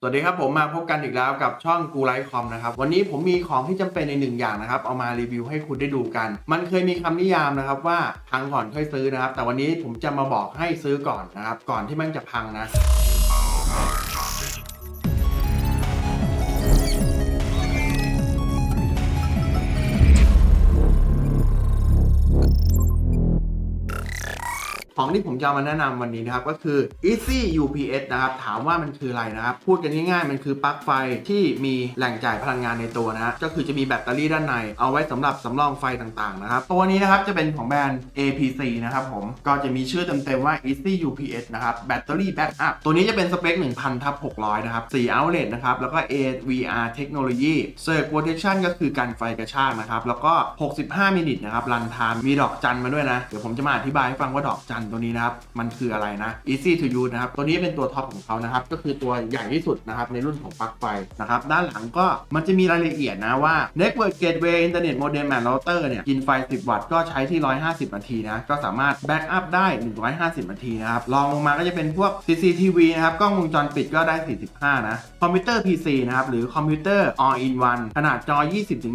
สวัสดีครับผมมาพบกันอีกแล้วกับช่องกูไลฟ์คอมนะครับวันนี้ผมมีของที่จำเป็นในหนึ่งอย่างนะครับเอามารีวิวให้คุณได้ดูกัน มันเคยมีคำนิยามนะครับว่าพังก่อนค่อยซื้อนะครับ แต่วันนี้ผมจะมาบอกให้ซื้อก่อนนะครับ ก่อนที่มันจะพังนะ ของที่ผมจะมาแนะนำวันนี้นะครับก็คือ Easy UPS นะครับถามว่ามันคืออะไรนะครับ พูดกันง่ายๆ มันคือปลั๊กไฟที่มีแหล่งจ่ายพลังงานในตัวนะฮะก็คือจะมีแบตเตอรี่ด้านใน เอาไว้สำหรับสำรองไฟต่างๆนะครับตัวนี้นะครับจะเป็นของแบรนด์ APC นะครับผมก็จะมีชื่อเต็มๆว่า Easy UPS นะครับ Battery Backup ตัวนี้จะเป็นสเปค 1,000ทับ600 นะครับ 4 outlet นะครับ แล้วก็ AVR Technology Surge Protection ก็คือการไฟกระชากนะครับ แล้วก็ 65 มินิทนะครับ รันไทม์มีดอกจันมาด้วยนะ เดี๋ยวผมจะมาอธิบายให้ฟังว่าดอกจันตัวนี้นะครับ มันคืออะไรนะ easy to use นะครับ ตัวนี้เป็นตัวท็อปของเขานะครับ ก็คือตัวใหญ่ที่สุดนะครับ ในรุ่นของปลั๊กไฟนะครับ ด้านหลังก็มันจะมีรายละเอียดนะว่า network gateway internet modem and router เนี่ย กินไฟ 10 วัตต์ก็ใช้ที่ 150 นาทีนะ ก็สามารถ back up ได้ 150 นาทีนะครับลองลงมาก็จะเป็นพวก CCTV นะครับ กล้องวงจรปิดก็ได้ 45 นะ คอมพิวเตอร์ PC นะครับ หรือคอมพิวเตอร์ all in one ขนาดจอ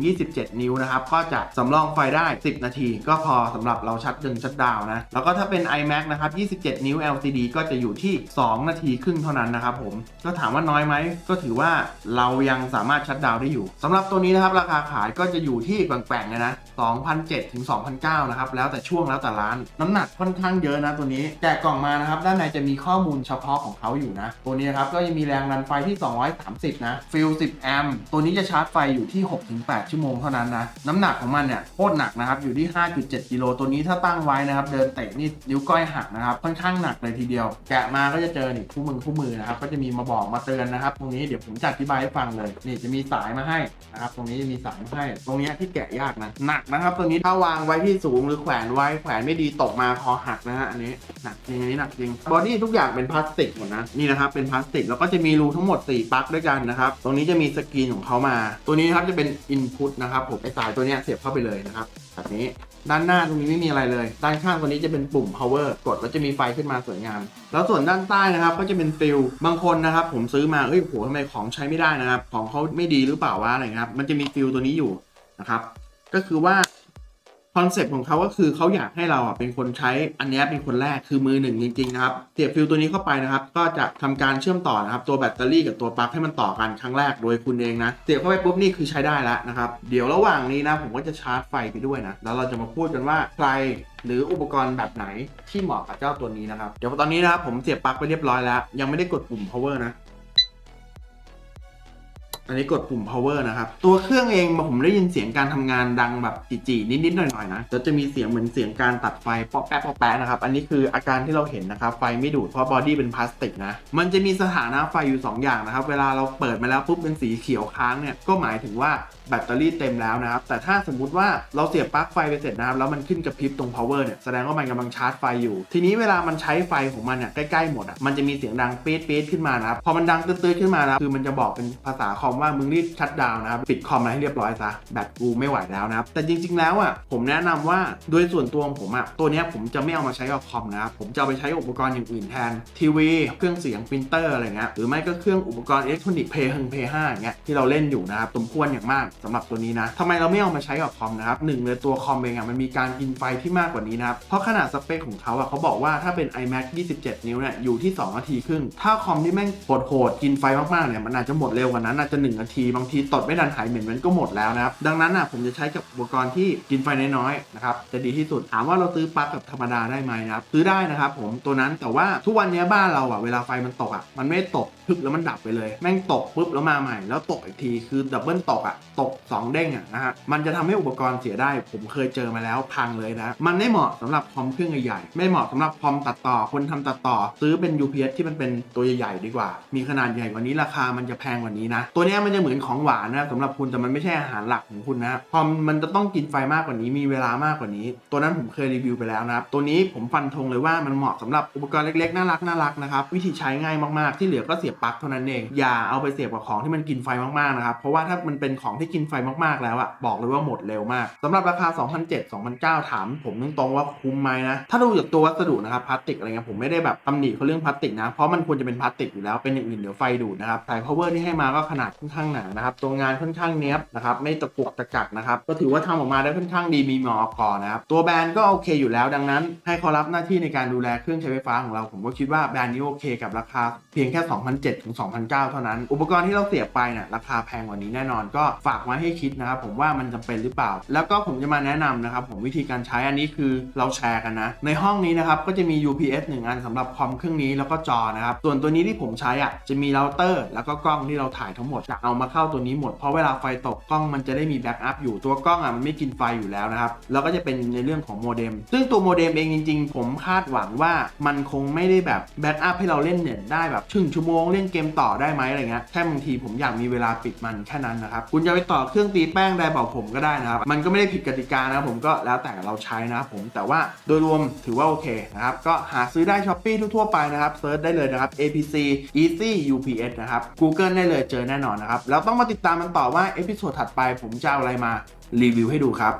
20-27 นิ้วนะครับ ก็จะสำรองไฟได้ 10 นาที ก็พอสำหรับเราชัดดึงชัดดาวนะ แล้วก็ถ้าเป็น iMac นะครับ 27 นิ้ว LCD ก็จะอยู่ที่ 2 นาทีครึ่งเท่านั้นนะครับผม ก็ถามว่าน้อยไหม ก็ถือว่าเรายังสามารถชัดดาวน์ได้อยู่สำหรับตัวนี้นะครับ ราคาขายก็จะอยู่ที่แกว่งๆเลยนะ2,007ถึง2,009นะครับ แล้วแต่ช่วงแล้วแต่ร้าน น้ำหนักค่อนข้างเยอะนะตัวนี้ แกะกล่องมานะครับ ด้านในจะมีข้อมูลเฉพาะของเขาอยู่นะ ตัวนี้นะครับก็ยังมีแรงดันไฟที่ 230 นะ ฟิล 10 แอมป์ ตัวนี้จะชาร์จไฟอยู่ที่ 6-8 ชั่วโมงเท่านั้นนะ น้ำหนักของมันเนี่ยโคตรหนักนะครับ อยู่ที่ 5.7 กิโล ตัวนี้ถ้าตั้งไว้นะครับ เดินเตะนี่นิ้วกอยหักนะครับค่อนข้างหนักเลยทีเดียว แกะมาก็จะเจอนี่คู่มือคู่มือนะครับก็จะมีมาบอกมาเตือนนะครับ ตรงนี้เดี๋ยวผมจะอธิบายให้ฟังเลย นี่จะมีสายมาให้นะครับตรงนี้จะมีสายมาให้ ตรงนี้ที่แกะยากนะหนักนะครับ ตัวนี้ถ้าวางไว้ที่สูงหรือแขวนไว้แขวนไม่ดีตกมาคอหักนะฮะอันนี้หนักจริงอันนี้หนักจริงบอดี้ทุกอย่างเป็นพลาสติกหมดนะนี่นะครับเป็นพลาสติกแล้วก็จะมีรูทั้งหมด 4ปลั๊กด้วยกันนะครับตรงนี้จะมีสกรีนของเขามา ตัวนี้นะครับจะเป็น input นะครับผมไอสายตัวนี้เสียบเข้าไปเลยนะครับแบบนี้ ด้านหน้าตรงนี้ไม่มีอะไรเลย ด้านข้างตัวนี้จะเป็นปุ่ม power กดแล้วจะมีไฟขึ้นมาสวยงาม แล้วส่วนด้านใต้นะครับก็จะเป็นฟิลบางคนนะครับผมซื้อมาเอ้ยโหทำไมของใช้ไม่ได้นะครับ ของเขาไม่ดีหรือเปล่าวะอะไรครับ มันจะมีฟิลตัวนี้อยู่นะครับ ก็คือว่า คอนเซปต์ของเขาก็คือเขาอยากให้เราอะเป็นคนใช้อันนี้เป็นคนแรกคือมือหนึ่งจริงๆนะครับเสียบฟิลตัวนี้เข้าไปนะครับ ก็จะทำการเชื่อมต่อนะครับตัวแบตเตอรี่กับตัวปลั๊กให้มันต่อกันครั้งแรกโดยคุณเองนะเสียบเข้าไปปุ๊บนี่คือใช้ได้แล้วนะครับ เดี๋ยวระหว่างนี้นะผมก็จะชาร์จไฟไปด้วยนะแล้วเราจะมาพูดกันว่าใครหรืออุปกรณ์แบบไหนที่เหมาะกับเจ้าตัวนี้นะครับ เดี๋ยวตอนนี้นะครับผมเสียบปลั๊กไปเรียบร้อยแล้ว ยังไม่ได้กดปุ่ม power นะ อันนี้กดปุ่ม power นะครับ ตัวเครื่องเองผมได้ยินเสียงการทำงานดังแบบจีๆนิดๆหน่อยๆนะแล้วจะมีเสียงเหมือนเสียงการตัดไฟป๊อกแป๊กป๊อกแป๊กนะครับ อันนี้คืออาการที่เราเห็นนะครับ ไฟไม่ดูดเพราะบอดี้เป็นพลาสติกนะ มันจะมีสถานะไฟอยู่ 2 อย่างนะครับ เวลาเราเปิดมาแล้วปุ๊บเป็นสีเขียวค้างเนี่ย ก็หมายถึงว่าแบตเตอรี่เต็มแล้วนะครับ แต่ถ้าสมมุติว่าเราเสียบปลั๊กไฟไปเสร็จนะครับ แล้วมันขึ้นกระพริบตรง power เนี่ย แสดงว่ามันกำลังชาร์จไฟอยู่ ทีนี้เวลามันใช้ไฟของมันเนี่ยใกล้ๆหมดอะ มันจะมีเสียงดังปี๊ดปี๊ดขึ้นมานะครับ พอมันดังตื้อๆขึ้นมานะคือมันจะบอกเป็นภาษาคอมว่ามึงรีบชัดดาวนะครับปิดคอมอะไรให้เรียบร้อยซะแบตกูไม่ไหวแล้วนะครับแต่จริง ๆ แล้วอะผมแนะนำว่าโดยส่วนตัวของผมอะตัวเนี้ยผมจะไม่เอามาใช้กับคอมนะครับผมจะเอาไปใช้อุปกรณ์อย่างอื่นแทนทีวีเครื่องเสียงปรินเตอร์อะไรเงี้ยหรือไม่ก็เครื่องอุปกรณ์อิเล็กทรอนิกส์เพย์ฮึงเพย์ห้าอย่างเงี้ยที่เราเล่นอยู่นะครับสมควรอย่างมากสำหรับตัวนี้นะทำไมเราไม่เอามาใช้กับคอมนะครับหนึ่งเลยตัวคอมเองอะมันมีการกินไฟที่มากกว่านี้นะครับเพราะขนาดสเปคของเขาอะเขาบอกว่าถ้าเป็น iMac 27 นิ้วเนี่ยอยู่ที่ 2 นาทีครึ่งถ้าคอมที่แม่งโหดๆกินไฟมากๆเนี่ยมันอาจจะหมดเร็วกว่านั้นอาจจะ1นาที บางทีตดไม่ดันหายเหม็นมันก็หมดแล้วนะครับ ดังนั้นอะผมจะใช้กับอุปกรณ์ที่กินไฟน้อยๆนะครับจะดีที่สุดถามว่าเราซื้อปลั๊กกับธรรมดาได้ไหมนะครับซื้อได้นะครับผมตัวนั้นแต่ว่าทุกวันนี้บ้านเราอะเวลาไฟมันตกอะมันไม่ตกพึบแล้วมันดับไปเลย แม่งตกปุ๊บแล้วมาใหม่ แล้วตกอีกทีคือดับเบิลตกอะตกสองเด้งอะนะฮะมันจะทำให้อุปกรณ์เสียได้ ผมเคยเจอมาแล้วพังเลยนะมันไม่เหมาะสำหรับคอมเครื่องใหญ่ๆไม่เหมาะสำหรับคอมตัดต่อคนทำตัดต่อ ซื้อเป็น UPS ที่มันเป็นตัวใหญ่ๆดีกว่า มีขนาดใหญ่กว่านี้ราคามันจะแพงกว่านี้นะตัวเนี้ยมันจะเหมือนของหวานนะสำหรับคุณแต่มันไม่ใช่อาหารหลักของคุณนะคอมันจะต้องกินไฟมากกว่านี้มีเวลามากกว่านี้ ตัวนั้นผมเคยรีวิวไปแล้วนะครับตัวนี้ผมฟันธงเลยว่ามันเหมาะสำหรับอุปกรณ์เล็กๆน่ารักน่ารักนะครับวิธีใช้ง่ายมากๆ ที่เหลือก็เสียบปลั๊กเท่านั้นเองอย่าเอาไปเสียบกับของที่มันกินไฟมากๆนะครับเพราะว่าถ้ามันเป็นของที่กินไฟมากๆแล้วอะบอกเลยว่าหมดเร็วมากสำหรับราคา 2,007 2,009 ถาม ผมตรงๆว่าคุ้มไหมนะถ้าดูจากตัววัสดุนะครับพลาสติกอะไรเงี้ยผมไม่ได้แบบตำหนิเขาเรื่องพลาสติกนะเพราะมันควรจะเป็นพลาสติกอยู่แล้วเป็นอย่างอื่นเดี๋ยวไฟดูดนะครับสาย power ที่ให้มาก็ขนาดค่อนข้างหนานะครับ ตัวงานค่อนข้างเนี้ยบนะครับ ไม่ตะกุกตะกักนะครับ ก็ถือว่าทำออกมาได้ค่อนข้างดีมีมอกอนะครับ ตัวแบรนด์ก็โอเคอยู่แล้วดังนั้น ให้เขารับหน้าที่ในการดูแลเครื่องใช้ไฟฟ้าของเรา ผมก็คิดว่าแบรนด์นี้โอเคกับราคาเพียงแค่2,007ถึง2,009เท่านั้น อุปกรณ์ที่เราเสียบไปเนี่ยราคาแพงกว่านี้แน่นอนก็ฝากไว้ให้คิดนะครับ ผมว่ามันจำเป็นหรือเปล่า แล้วก็ผมจะมาแนะนำนะครับผมวิธีการใช้อันนี้คือเราแชร์กันนะ ในห้องนี้นะครับก็จะมี UPS 1 อันสำหรับคอมเครื่องนี้แล้วก็จอนะครับส่วนตัวนี้ที่ผมใช้อะจะมีเราเตอร์ แล้วก็กล้องที่เราถ่ายทั้งหมดจะเอามาเข้าตัวนี้หมด เพราะเวลาไฟตกกล้องมันจะได้มีแบ็กอัพอยู่ตัวกล้องอะมันไม่กินไฟอยู่แล้วนะครับ แล้วก็จะเป็นในเรื่องของโมเด็ม ซึ่งตัวโมเด็มเองจริง ๆ ผมคาดหวังว่ามันคงไม่ได้แบบแบ็กอัพให้เราเล่นเน็ตได้แบบชึ่งชั่วโมงเล่นเกมต่อได้ไหมอะไรเงี้ย แค่บางทีผมอยากมีเวลาปิดมันแค่นั้นนะครับ คุณจะไปต่อเครื่องตีแป้งได้บอกผมก็ได้นะครับ มันก็ไม่ได้ผิดกติกานะครับผมก็แล้วแต่เราใช้นะครับผม แต่ว่าโดยรวมถือว่าโอเคนะครับ ก็หาซื้อได้ช้อปปี้ทั่วๆไปนะครับเซิร์ชได้เลยนะครับ APC Easy UPS นะครับ Google ได้เลยเจอแน่นอนนะครับ แล้วต้องมาติดตามมันต่อว่าเอพิโซดถัดไปผมจะเอาอะไรมารีวิวให้ดูครับ